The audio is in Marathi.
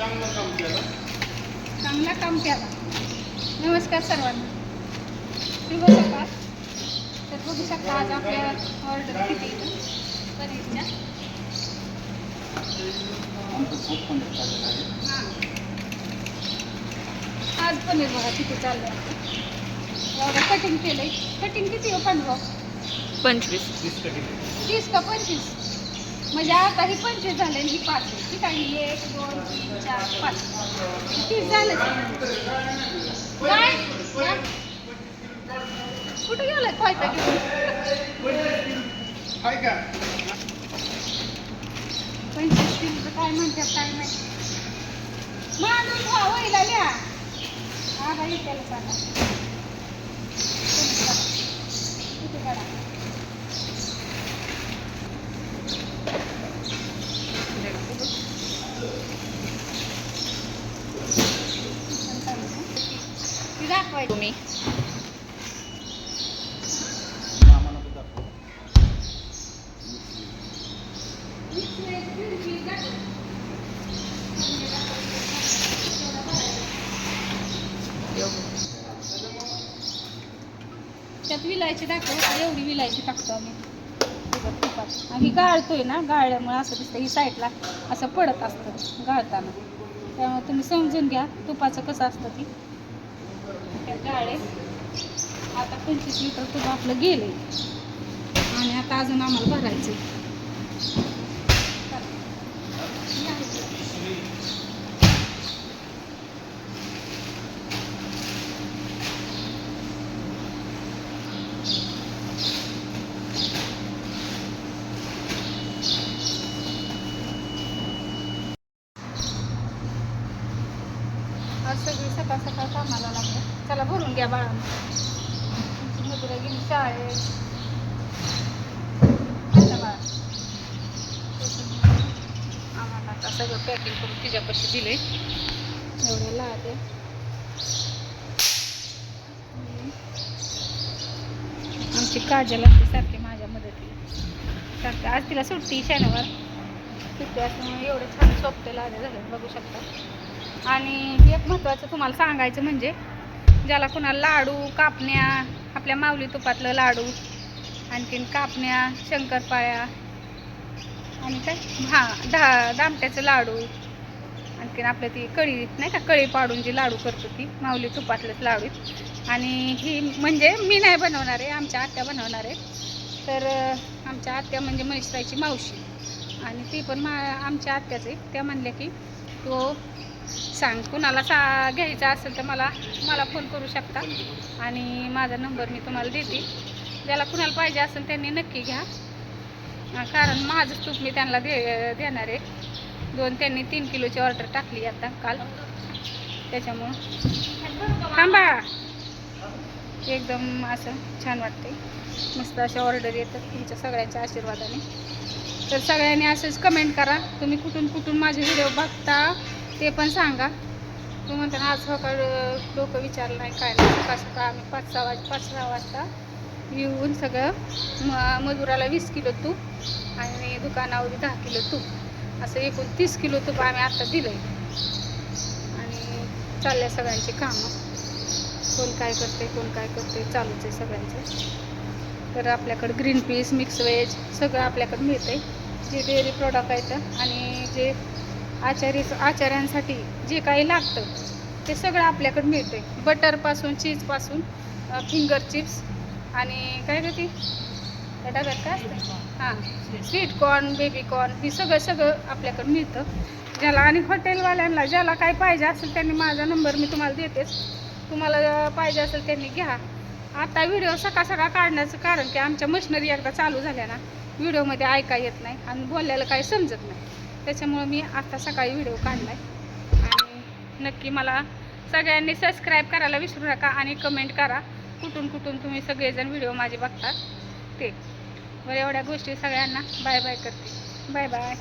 चांगला काम केला. नमस्कार सर्वांना. शुभ सकाळ. तर बघू शकता आज आपल्या ऑर्डर किती पनीरच्या हां. आज पनीर बघा किती चाललं आहे. एवढं कटिंग केलंय. कटिंग किती हो पंधरा? पंचवीस. तीस का पंचवीस? म्हणजे आता ही पंचवीस झाले आणि ही पाच आहे ठीक आहे ही एक दोन तीन चार पाच. तीस झालं. काय? कुठे गेलाय काय घेऊन पंचवीस किलोचं काय म्हणतात काय माहिती? माणूस हा वहिला लिहा हा बाई त्याला सांगा किती करा ती दाखवायची. तुम्ही. त्यात विलायची दाखव एवढी विलायची टाकतो आम्ही. तुपात आणि गाळतोय ना गाळल्यामुळे असं दिसतं ही साईडला असं पडत असतं गाळताना. त्यामुळे तुम्ही समजून घ्या तुपाचं कसं असतं ती. गाळे आता पंचवीस लिटर तूप आपलं गेले आणि आता अजून आम्हाला भरायचं आज सगळी सकाळ सकाळ कामाला लागलं. चला भरून घ्या बाळा मधुरा गेली शाळेत. आम्हाला आता सगळं पॅकिंग करून तिच्यापाशी दिले एवढे लादे. आमची काजल असते सारखी माझ्या मदतीला. सारखं आज तिला सुट्टी शनिवार. सुट्टी असल्यामुळे एवढे छान सोपते लादे झाले बघू शकता. आणि एक महत्त्वाचं तुम्हाला सांगायचं म्हणजे ज्याला कुणाला लाडू कापण्या आपल्या माऊली तुपातलं लाडू आणखीन कापण्या शंकरपाळ्या आणि काय? हां ढा दामट्याचं लाडू आणखीन आपलं ती कळी नाही का? कळी पाडून जी लाडू करतो ती माऊली तुपातलंच लाडू. आणि ही म्हणजे मी नाही बनवणार आहे आमच्या आत्या बनवणार आहे. तर आमच्या आत्या म्हणजे मनीषताईची मावशी. आणि ती पण मा आमच्या आत्याच आहे. त्या म्हणल्या की तो सांग कुणाला सा घ्यायचा असेल तर मला मला फोन करू शकता. आणि माझा नंबर मी तुम्हाला देते. ज्याला कुणाला पाहिजे असेल त्यांनी नक्की घ्या. कारण माझंच तूप मी त्यांना दे देणार आहे. दोन त्यांनी तीन किलोची ऑर्डर टाकली आता काल. त्याच्यामुळं थांबा. एकदम असं छान वाटते मस्त अशा ऑर्डर येतात तुमच्या सगळ्यांच्या आशीर्वादाने. तर सगळ्यांनी असेच कमेंट करा. तुम्ही कुठून कुठून माझे व्हिडिओ बघता ते पण सांगा. तू म्हणता ना आज हो सकाळ डोकं विचारलं नाही काय नाही. सकाळ सकाळ आम्ही पाच सहा वाज पाच सहा वाजता येऊन सगळं म मजुराला वीस किलो तूप आणि दुकानावर दहा किलो तूप. असं एकूण तीस किलो तूप आम्ही आता दिलं आणि चालल्या सगळ्यांची कामं. कोण काय करते कोण काय करते चालूच आहे सगळ्यांचं. तर आपल्याकडं ग्रीन पीस मिक्स व्हेज सगळं आपल्याकडं मिळतं आहे जे डेअरी प्रोडक्ट आहेत आणि जे आचारी आचार्यांसाठी जे काही लागतं ते सगळं आपल्याकडं मिळते. बटरपासून चीजपासून फिंगर चिप्स आणि काय गं ती? त्या डब्यात काय असतं? हां. स्वीट कॉर्न बेबी कॉर्न हे सगळं सगळं आपल्याकडं मिळतं. ज्याला आणि हॉटेलवाल्यांना ज्याला काय पाहिजे असेल त्यांनी माझा नंबर मी तुम्हाला देतेच तुम्हाला पाहिजे असेल त्यांनी घ्या. आता व्हिडिओ सकाळ सकाळ काढण्याचं कारण की आमच्या मशिनरी एकदा चालू झाल्या ना. व्हिडिओमध्ये ऐका येत नाही आणि बोलायला काही समजत नाही. त्याच्यामुळं मी आता सकाळी व्हिडिओ काढला आहे आणि नक्की मला सगळ्यांनी सबस्क्राईब करायला विसरू नका आणि कमेंट करा. कुठून कुठून तुम्ही सगळेजण व्हिडिओ माझे बघतात ते. बरं एवढ्या गोष्टी सगळ्यांना. बाय बाय करते. Bye bye